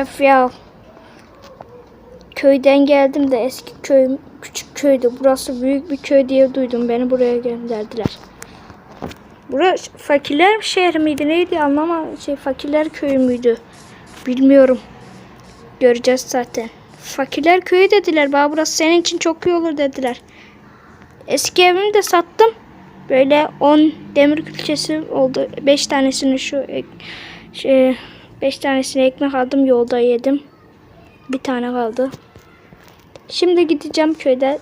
Öf ya. Köyden geldim de eski köyüm küçük köydü. Burası büyük bir köy diye duydum. Beni buraya gönderdiler. Burası fakirler şehri miydi neydi anlama şey fakirler köyü müydü? Bilmiyorum. Göreceğiz zaten. Fakirler köyü dediler. Bana burası senin için çok iyi olur dediler. Eski evimi de sattım. Böyle 10 demir külçesi oldu. 5 tanesini şu şey 5 tanesini ekmek aldım yolda yedim. Bir tane kaldı. Şimdi gideceğim köyde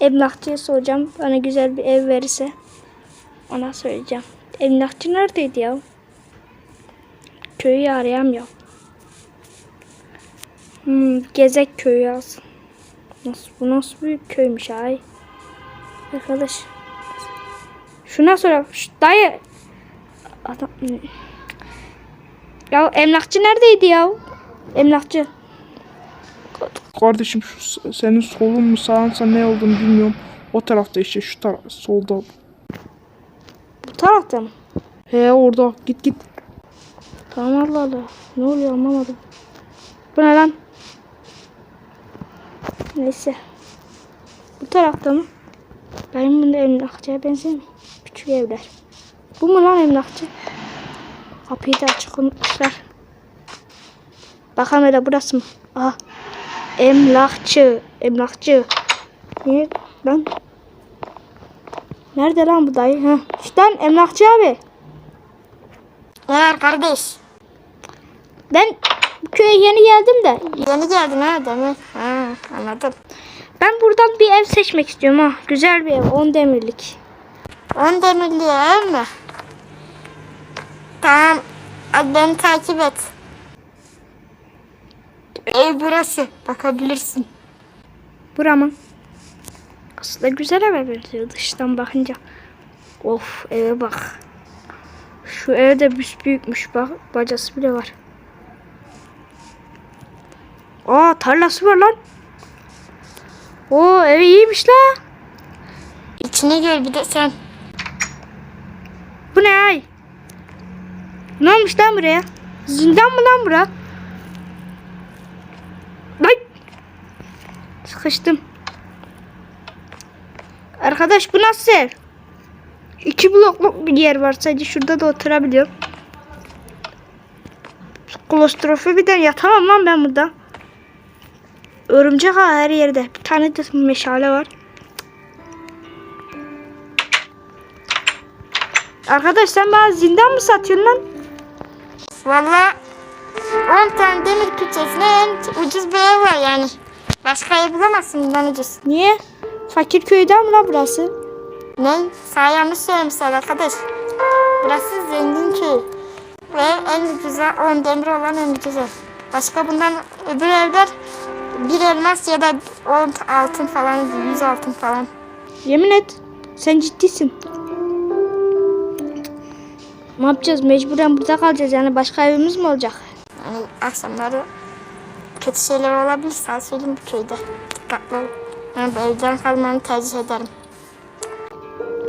emlakçıya soracağım. Bana güzel bir ev verirse ona söyleyeceğim. Emlakçı neredeydi ya? Köyü arayamıyorum. Hmm, Gezek köyü yaz. Nasıl, bu nasıl büyük köymüş ay. Arkadaş. Şuna sor. Şş, dayı. Adam. Ya emlakçı neredeydi ya? Emlakçı. Kardeşim şu senin solun mu sağınsa ne olduğunu bilmiyorum. O tarafta işte şu taraf solda. Bu tarafta mı? He orada git git. Tamam Allah Allah. Ne oluyor anlamadım. Bu ne lan? Neyse. Bu tarafta mı? Benim bunda emlakçıya benzemiyor. Küçük evler. Bu mu lan emlakçı? Kapıyı da açık unutmuşlar. Bakalım hele burası mı? Aha. Emlakçı. Emlakçı. Niye lan? Nerede lan bu dayı? Heh. İşte lan emlakçı abi. Var kardeş? Ben bu köye yeni geldim de Yeni geldin ha demek. Ha anladım. ben buradan bir ev seçmek istiyorum ha. Güzel bir ev 10 demirlik. 10 demirli ev mi? Tamam. Hadi beni takip et. Ev burası. Bakabilirsin. Bura mı? Aslında güzel eve benziyor dıştan bakınca. Of eve bak. Şu ev de büyükmüş bak. Bacası bile var. Aa tarlası var lan. Oo ev iyiymiş la. İçine gel bir de sen. Bu ne ay? Ne olmuş lan buraya? Zindan mı lan bura? Ay! Sıkıştım. Arkadaş bu nasıl ev? İki blokluk bir yer var sadece şurada da oturabiliyorum. Klostrofobiden yatamam lan ben burada. Örümcek ağı her yerde. Bir tane de meşale var. Arkadaş sen bana zindan mı satıyorsun lan? Valla 10 tane demir küçesine en ucuz bir ev var yani. Başka ev bulamazsın bundan ucuz. Niye? Fakir köyden mi lan burası? Ne? Sana yanlış söylemişler arkadaş. Burası zengin köy. Ve en ucuz 10 demir olan en ucuz ev. Başka bundan öbür evler bir elmas ya da 10 altın falan, 100 altın falan. Yemin et. Sen ciddisin. Ne yapacağız? Mecburen burada kalacağız. Yani başka evimiz mi olacak? Yani akşamları kötü şeyler olabilir. Sana söyleyeyim bu köyde. Dikkatli ol. Yani bu evden kalmanı tercih ederim.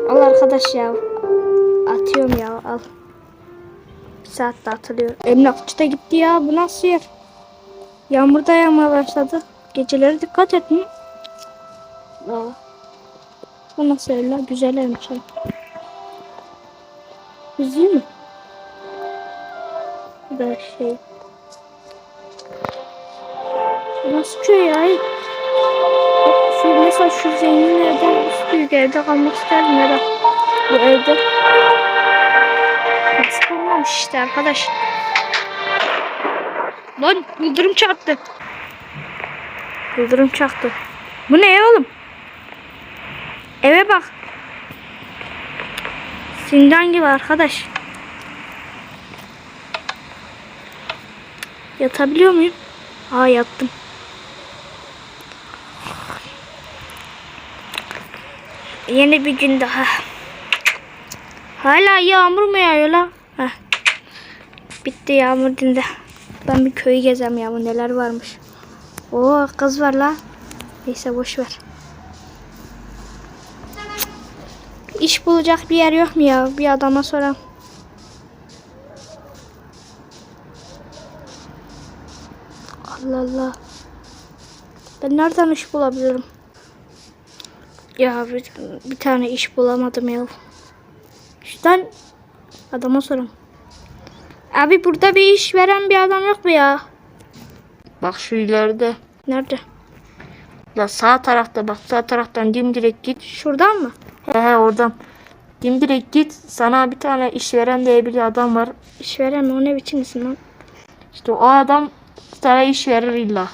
Al arkadaş ya. Atıyorum ya al. Bir saatte atılıyor. Emlakçı da gitti ya. Bu nasıl yer? Yağmur da yağmaya başladı. Geceleri dikkat et mi? Bu nasıl ev lan? Güzel evmiş. Mi? Bu da şey. Nasıl köy ya? Şu mesela şu zengin evde, şu büyük evde kalmak isterdim ya bu evde. Nasıl olmamış işte arkadaş. Lan yıldırım çarptı. Yıldırım çaktı. Bu ne oğlum? Eve bak. Zindan gibi arkadaş. Yatabiliyor muyum? Aa yattım. Yeni bir gün daha. Hala yağmur mu yağıyor la? Heh. Bitti yağmur dindi. Ben bir köyü gezem ya bu neler varmış. Oo kız var la. Neyse boş ver. İş bulacak bir yer yok mu ya? Bir adama soram. Allah Allah. Ben nereden iş bulabilirim? Ya bir, bir tane iş bulamadım ya. Şuradan adama sorayım. Abi burada bir iş veren bir adam yok mu ya? Bak şu ileride. Nerede? Ya sağ tarafta bak sağ taraftan dimdirek git. Şuradan mı? Oradan. Dimdirek git. Sana bir tane işveren diye bir adam var. İş veren mi? O ne biçim isim lan? İşte o adam sana iş verir illa.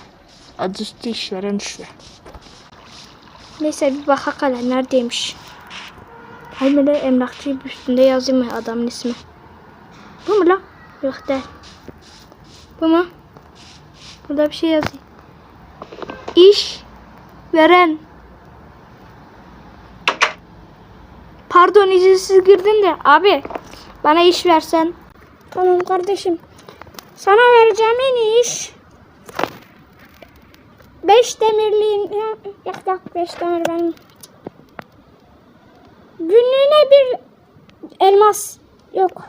Adı üstü işveren işte. Neyse bir bak hele neredeymiş. Hay böyle emlakçı üstünde yazayım mı adamın ismi? Bu mu lan? Yok değil. Bu mu? Burada bir şey yazıyor. İş veren. Pardon izinsiz girdim de abi bana iş versen. Tamam kardeşim. Sana vereceğim en iyi iş. Beş demirliğin ya, yok yok beş demir benim. Günlüğüne bir elmas yok.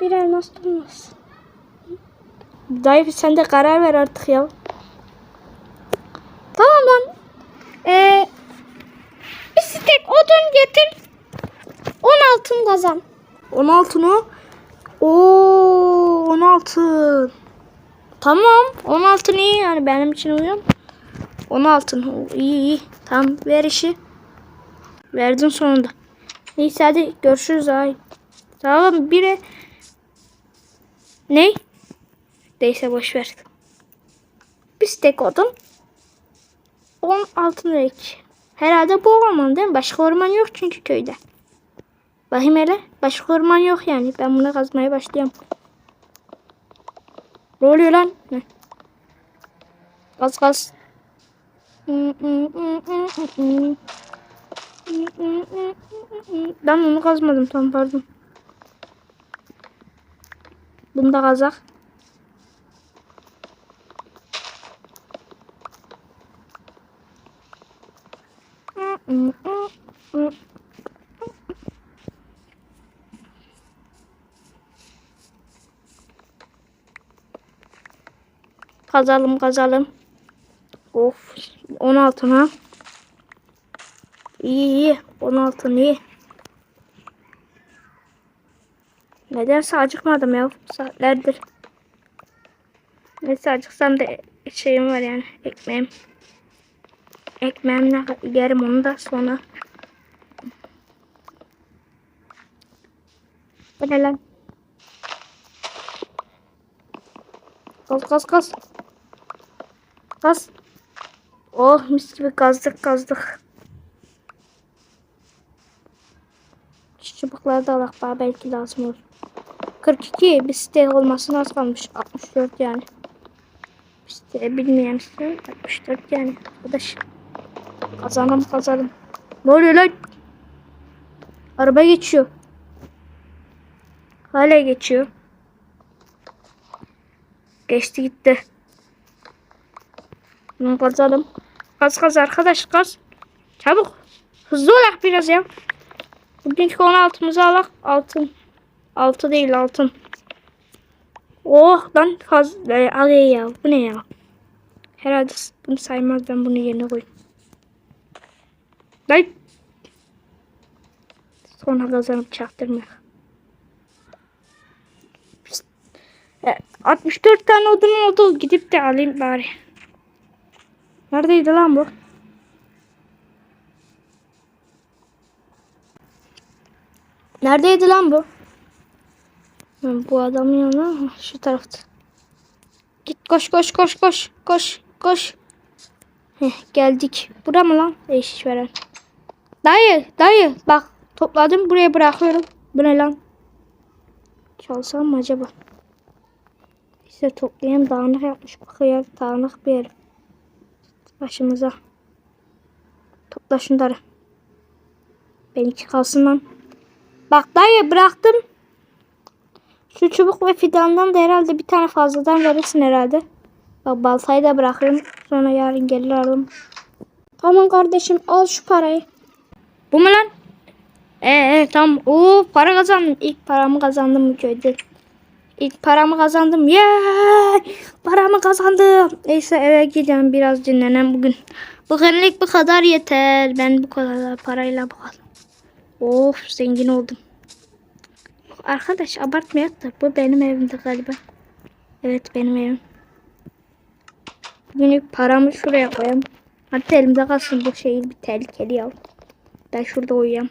Bir elmas durmaz. Dayı sen de karar ver artık ya. Tamam lan. Ee, bir stek odun getir. 10 altın kazan. 10 altın o. Oo 10 altın. Tamam 10 altın iyi yani benim için uyuyor. 10 altın. İyi iyi. Tamam ver işi. Verdin sonunda. Neyse hadi görüşürüz ay. Tamam biri ne? Neyse boş ver. Bir stek odun. 10 altın ek. Herhalde bu orman değil mi? Başka orman yok çünkü köyde. Bakayım hele. Başka orman yok yani. Ben bunu kazmaya başlayayım. Ne oluyor lan? Ne? Gaz gaz. Ben onu kazmadım tam pardon. Bunu da kazak. Kazalım kazalım. Of 16 ha. İyi iyi 16 iyi. Nedense acıkmadım ya saatlerdir. Neyse acıksam da şeyim var yani ekmeğim. Ekmeğimle yerim onu da sonra. Bu ne lan? Kaz kaz kaz. Kaz. Oh mis gibi kazdık kazdık. Şu çubukları da alak bana belki lazım olur. 42 bir site olmasına az kalmış. 64 yani. Bir site bilmeyen ise 64 yani. Arkadaş. Kazanım kazanım. Ne oluyor lan? Araba geçiyor. Hala geçiyor. Geçti gitti. Bunu. Kaz kaz arkadaş kaz. Çabuk. Hızlı olak biraz ya. Bugünkü 16'mızı alak. Altın. Altı değil altın. Oh lan fazla. E, ya. Bu ne ya? Herhalde bunu saymaz. Ben bunu yerine koyayım. Lan. Sonra kazanıp çaktırma. E, 64 tane odun oldu. Gidip de alayım bari. Neredeydi lan bu? Neredeydi lan bu? Bu adamın yanına şu tarafta. Git koş koş koş koş koş koş. Heh, geldik. Bura mı lan? E, iş veren. Dayı dayı bak topladım buraya bırakıyorum. Bu ne lan? Çalsam mı acaba? İşte toplayayım dağınık yapmış bu hıyar dağınık bir yer. Başımıza. Topla şunları. Benimki kalsın lan. Bak dayı bıraktım. Şu çubuk ve fidandan da herhalde bir tane fazladan verirsin herhalde. Bak baltayı da bırakırım. Sonra yarın gelir alırım. Tamam kardeşim al şu parayı. Bu mu lan? Ee, ee tamam. Oo para kazandım. İlk paramı kazandım bu köyde. İlk paramı kazandım. Yeah! Paramı kazandım. Neyse eve gidelim biraz dinlenem bugün. Bugünlük bu kadar yeter. Ben bu kadar parayla bakalım. Of zengin oldum. Arkadaş abartmayak da bu benim evimde galiba. Evet benim evim. Bugünlük paramı şuraya koyayım. Hatta elimde kalsın bu şey bir tehlikeli ya. Ben şurada uyuyayım.